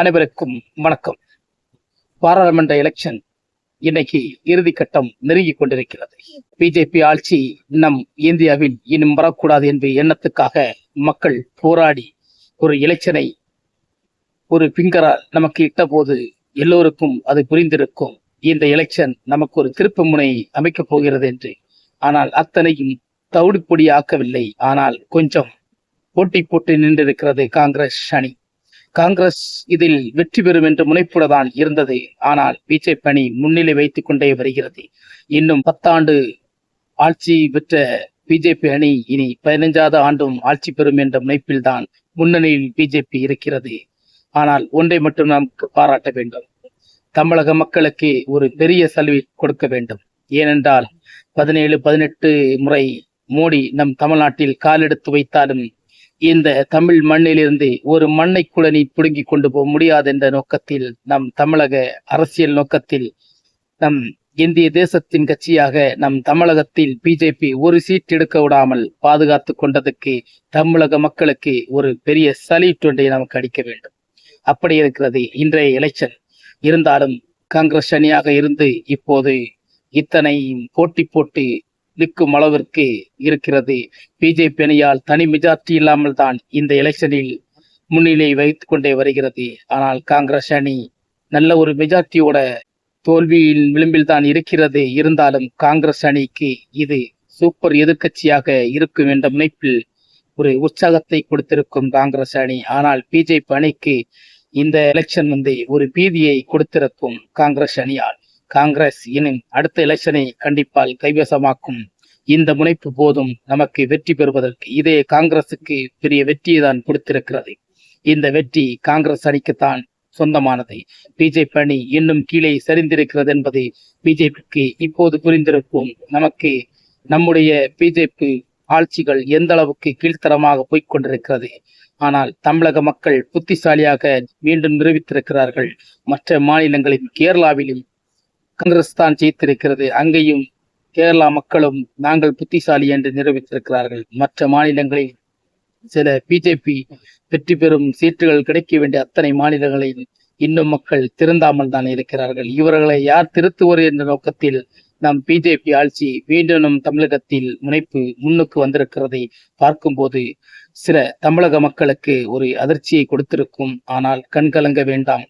அனைவருக்கும் வணக்கம். பாராளுமன்ற எலெக்ஷன் இன்னைக்கு இறுதிக்கட்டம் நெருங்கிக் கொண்டிருக்கிறது. பிஜேபி ஆட்சி நம் இந்தியாவில் இன்னும் வரக்கூடாது என்ற எண்ணத்துக்காக மக்கள் போராடி ஒரு எலெக்ஷனை ஒரு பிங்கரால் நமக்கு இட்ட போது எல்லோருக்கும் அது புரிந்திருக்கும். இந்த எலெக்ஷன் நமக்கு ஒரு திருப்பு முனை அமைக்கப் போகிறது என்று. ஆனால் அத்தனையும் தவிடுபொடி ஆக்கவில்லை ஆனால் கொஞ்சம் போட்டி போட்டு நின்றிருக்கிறது காங்கிரஸ் அணி. காங்கிரஸ் இதில் வெற்றி பெறும் என்ற முனைப்புடன் இருந்தது. ஆனால் பிஜேபி அணி முன்னிலை வைத்துக் கொண்டே வருகிறது. இன்னும் பத்தாண்டு ஆட்சி பெற்ற பிஜேபி அணி இனி பதினைஞ்சாவது ஆண்டும் ஆட்சி பெறும் என்ற முனைப்பில் தான் முன்னணியில் பிஜேபி இருக்கிறது. ஆனால் ஒன்றை மட்டும் நாம் பாராட்ட வேண்டும். தமிழக மக்களுக்கு ஒரு பெரிய சலுகை கொடுக்க வேண்டும். ஏனென்றால் பதினேழு பதினெட்டு முறை மோடி நம் தமிழ்நாட்டில் காலெடுத்து வைத்தாலும் இந்த தமிழ் மண்ணிலிருந்து ஒரு மண்ணை கூட நீ பிடுங்கி கொண்டு போக முடியாது என்ற நோக்கத்தில் நம் தமிழக அரசியல் நோக்கத்தில் நம் இந்திய தேசத்தின் கட்சியாக நம் தமிழகத்தில் பிஜேபி ஒரு சீட் எடுக்க விடாமல் பாதுகாத்து கொண்டதுக்கு தமிழக மக்களுக்கு ஒரு பெரிய சலீட் ஒன்றை நமக்கு அடிக்க வேண்டும். அப்படி இருக்கிறது இன்றைய எலெக்ஷன். இருந்தாலும் காங்கிரஸ் அணியாக இருந்து இப்போது இத்தனை போட்டி போட்டு நிற்கும் அளவிற்கு இருக்கிறது. பிஜேபி அணியால் தனி மெஜாரிட்டி இல்லாமல் தான் இந்த எலெக்ஷனில் முன்னிலை வைத்து கொண்டே வருகிறது. ஆனால் காங்கிரஸ் அணி நல்ல ஒரு மெஜாரிட்டியோட தோல்வியின் விளிம்பில் தான் இருக்கிறது. இருந்தாலும் காங்கிரஸ் அணிக்கு இது சூப்பர் எதிர்க்கட்சியாக இருக்கும் என்ற முனைப்பில் ஒரு உற்சாகத்தை கொடுத்திருக்கும் காங்கிரஸ் அணி. ஆனால் பிஜேபி அணிக்கு இந்த எலெக்ஷன் வந்து ஒரு பீதியை கொடுத்திருக்கும் காங்கிரஸ் அணியால். காங்கிரஸ் இன்னும் அடுத்த எலெக்ஷனை கண்டிப்பால் கைவசமாக்கும். இந்த முனைப்பு போதும் நமக்கு வெற்றி பெறுவதற்கு. இதே காங்கிரசுக்கு பெரிய வெற்றியை தான் கொடுத்திருக்கிறது. இந்த வெற்றி காங்கிரஸ் அணிக்குத்தான் சொந்தமானது. பிஜேபி அணி இன்னும் கீழே சரிந்திருக்கிறது என்பது பிஜேபிக்கு இப்போது புரிந்திருக்கும். நமக்கு நம்முடைய பிஜேபி ஆட்சிகள் எந்த அளவுக்கு கீழ்த்தரமாக போய்கொண்டிருக்கிறது ஆனால் தமிழக மக்கள் புத்திசாலியாக மீண்டும் நிரூபித்திருக்கிறார்கள். மற்ற மாநிலங்களின் கேரளாவிலும் காங்கிரஸ் தான் ஜெயித்திருக்கிறது. அங்கேயும் கேரளா மக்களும் நாங்கள் புத்திசாலி என்று நிரூபித்திருக்கிறார்கள். மற்ற மாநிலங்களில் சில பிஜேபி வெற்றி பெறும் சீட்டுகள் கிடைக்க வேண்டிய அத்தனை மாநிலங்களில் இன்னும் மக்கள் திருந்தாமல் தான் இருக்கிறார்கள். இவர்களை யார் திருத்துவர் என்ற நோக்கத்தில் நம் பிஜேபி ஆட்சி மீண்டும் நம் தமிழகத்தில் முனைப்பு முன்னுக்கு வந்திருக்கிறதை பார்க்கும்போது சில தமிழக மக்களுக்கு ஒரு அதிர்ச்சியை கொடுத்திருக்கும். ஆனால் கண்கலங்க வேண்டாம்.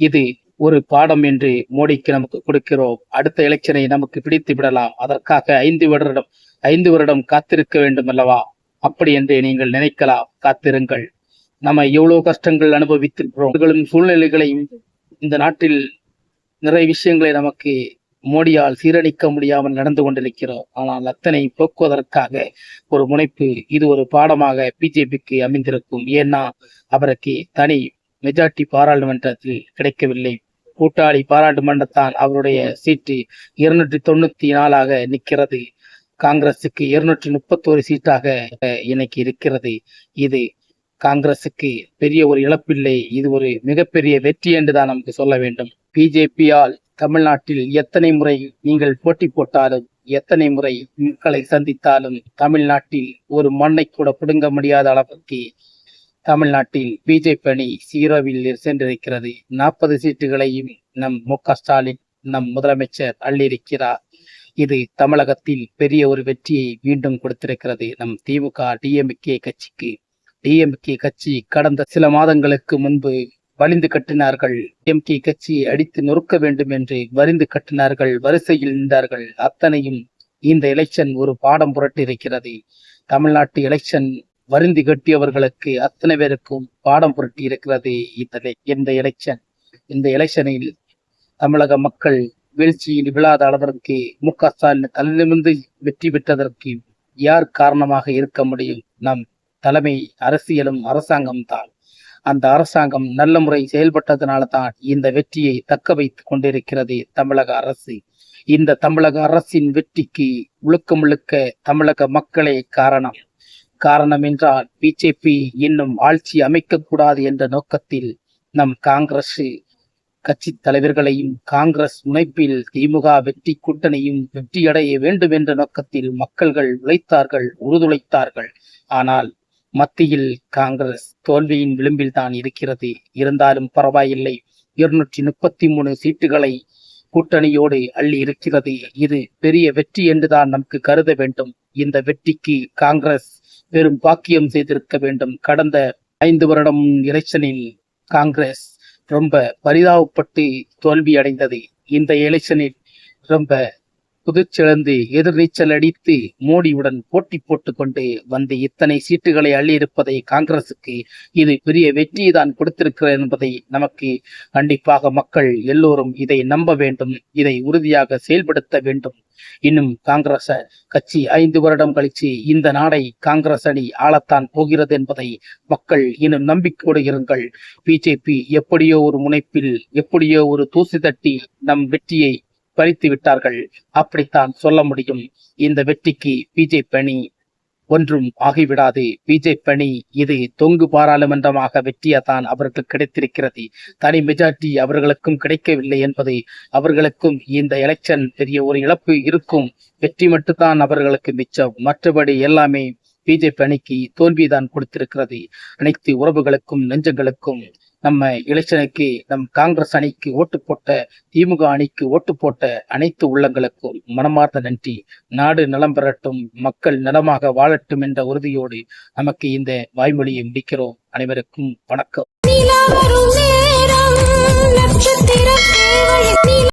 இது ஒரு பாடம் என்று மோடிக்கு நமக்கு கொடுக்கிறோம். அடுத்த எலெக்ஷனை நமக்கு பிடித்து விடலாம். அதற்காக ஐந்து வருடம் ஐந்து வருடம் காத்திருக்க வேண்டும் அல்லவா அப்படி என்று நீங்கள் நினைக்கலாம். காத்திருங்கள். நம்ம எவ்வளவு கஷ்டங்கள் அனுபவித்திருக்கிறோம். சூழ்நிலைகளையும் இந்த நாட்டில் நிறைய விஷயங்களை நமக்கு மோடியால் சீரழிக்க முடியாமல் நடந்து கொண்டிருக்கிறோம். ஆனால் அத்தனை போக்குவதற்காக ஒரு முனைப்பு இது ஒரு பாடமாக பிஜேபிக்கு அமைந்திருக்கும். ஏன்னா அவருக்கு தனி மெஜாரிட்டி பாராளுமன்றத்தில் கிடைக்கவில்லை. கூட்டாளி பாராளுமன்றத்தான் அவருடைய சீட்டு இருநூற்றி தொண்ணூத்தி நாலாக நிற்கிறது. காங்கிரசுக்கு இருநூற்றி முப்பத்தோரு சீட்டாக இன்னைக்கு இருக்கிறது. இது காங்கிரசுக்கு பெரிய ஒரு இழப்பில்லை. இது ஒரு மிகப்பெரிய வெற்றி என்று தான் நமக்கு சொல்ல வேண்டும். பிஜேபியால் தமிழ்நாட்டில் எத்தனை முறை நீங்கள் போட்டி போட்டாலும் எத்தனை முறை மக்களை சந்தித்தாலும் தமிழ்நாட்டில் ஒரு மண்ணை கூட பிடுங்க முடியாத அளவுக்கு தமிழ்நாட்டில் பிஜேபி அணி சீரோவில் சென்றிருக்கிறது. நாற்பது சீட்டுகளையும் நம் மு ஸ்டாலின் நம் முதலமைச்சர் அள்ளியிருக்கிறார். இது தமிழகத்தில் பெரிய ஒரு வெற்றியை மீண்டும் கொடுத்திருக்கிறது நம் திமுக டிஎம்கே கட்சிக்கு. டிஎம்கே கட்சி கடந்த சில மாதங்களுக்கு முன்பு வலிந்து கட்டினார்கள். டிஎம்கே கட்சியை அடித்து நொறுக்க வேண்டும் என்று வரிந்து கட்டினார்கள். வரிசையில் நின்றார்கள். அத்தனையும் இந்த எலெக்ஷன் ஒரு பாடம் புரட்டி இருக்கிறது தமிழ்நாட்டு எலெக்ஷன் வருந்தி கட்டியவர்களுக்கு அத்தனை பேருக்கும் பாடம் புரட்டி இருக்கிறது இந்த இந்த எலெக்ஷன் இந்த எலெக்ஷனில் தமிழக மக்கள் வீழ்ச்சியில் விழாத அளவிற்கு மு க ஸ்டாலின் தலைநிமிர்ந்து வெற்றி பெற்றதற்கு யார் காரணமாக இருக்க முடியும்? நம் தலைமை அரசியலும் அரசாங்கம் தான். அந்த அரசாங்கம் நல்ல முறை செயல்பட்டதனால தான் இந்த வெற்றியை தக்க வைத்துக் கொண்டிருக்கிறது தமிழக அரசு. இந்த தமிழக அரசின் வெற்றிக்கு முழுக்க முழுக்க தமிழக மக்களே காரணம். காரணம் என்றால் பிஜேபி இன்னும் ஆட்சி அமைக்கக்கூடாது என்ற நோக்கத்தில் நம் காங்கிரஸ் கட்சி தலைவர்களையும் காங்கிரஸ் முனைப்பில் திமுக வெற்றி கூட்டணியும் வெற்றியடைய வேண்டும் என்ற நோக்கத்தில் மக்கள்கள் உழைத்தார்கள் உறுதுழைத்தார்கள். ஆனால் மத்தியில் காங்கிரஸ் தோல்வியின் விளிம்பில் தான் இருக்கிறது. இருந்தாலும் பரவாயில்லை. இருநூற்றி முப்பத்தி மூணு சீட்டுகளை கூட்டணியோடு அள்ளி இருக்கிறது. இது பெரிய வெற்றி என்றுதான் நமக்கு கருத வேண்டும். இந்த வெற்றிக்கு காங்கிரஸ் பெரும் பாக்கியம் செய்திருக்க வேண்டும். கடந்த ஐந்து வருடம் எலெக்ஷனில் காங்கிரஸ் ரொம்ப பரிதாபப்பட்டு தோல்வி அடைந்தது இந்த எலெக்ஷனில் ரொம்ப புதுச்செழுந்து எதிர்நீச்சல் அடித்து மோடியுடன் போட்டி போட்டுக்கொண்டு வந்து இத்தனை சீட்டுகளை அள்ளியிருப்பதை காங்கிரசுக்கு இது பெரிய வெற்றியை தான் கொடுத்திருக்கிறது என்பதை நமக்கு கண்டிப்பாக மக்கள் எல்லோரும் இதை நம்ப வேண்டும் இதை உறுதியாக செயல்படுத்த வேண்டும். இன்னும் காங்கிரஸ் கட்சி ஐந்து வருடம் கழிச்சு இந்த நாடை காங்கிரஸ் அணி ஆளத்தான் போகிறது என்பதை மக்கள் இன்னும் நம்பிக்கையோடு இருங்கள். பிஜேபி எப்படியோ ஒரு முனைப்பில் எப்படியோ ஒரு தூசி தட்டி நம் வெற்றியை பறித்து விட்டார்கள். அப்படித்தான் சொல்ல முடியும். இந்த வெற்றிக்கு பிஜேபி அணி ஒன்றும் ஆகிவிடாது. பிஜேபி அணி இது தொங்கு பாராளுமன்றமாக வெற்றியத்தான் அவர்களுக்கு கிடைத்திருக்கிறது. தனி மெஜாரிட்டி அவர்களுக்கும் கிடைக்கவில்லை என்பது அவர்களுக்கும் இந்த எலெக்ஷன் பெரிய ஒரு இழப்பு இருக்கும். வெற்றி மட்டும்தான் அவர்களுக்கு மிச்சம். மற்றபடி எல்லாமே பிஜேபி அணிக்கு தோல்விதான் கொடுத்திருக்கிறது. அனைத்து உறவுகளுக்கும் நெஞ்சங்களுக்கும் நம்ம இளைச்சனைக்கு நம் காங்கிரஸ் அணிக்கு ஓட்டு போட்ட திமுக அணிக்கு ஓட்டு போட்ட அனைத்து உள்ளங்களுக்கும் மனமார்ந்த நன்றி. நாடு நலம் பெறட்டும் மக்கள் நலமாக வாழட்டும் என்ற உறுதியோடு நமக்கு இந்த வாய்மொழியை முடிக்கிறோம். அனைவருக்கும் வணக்கம்.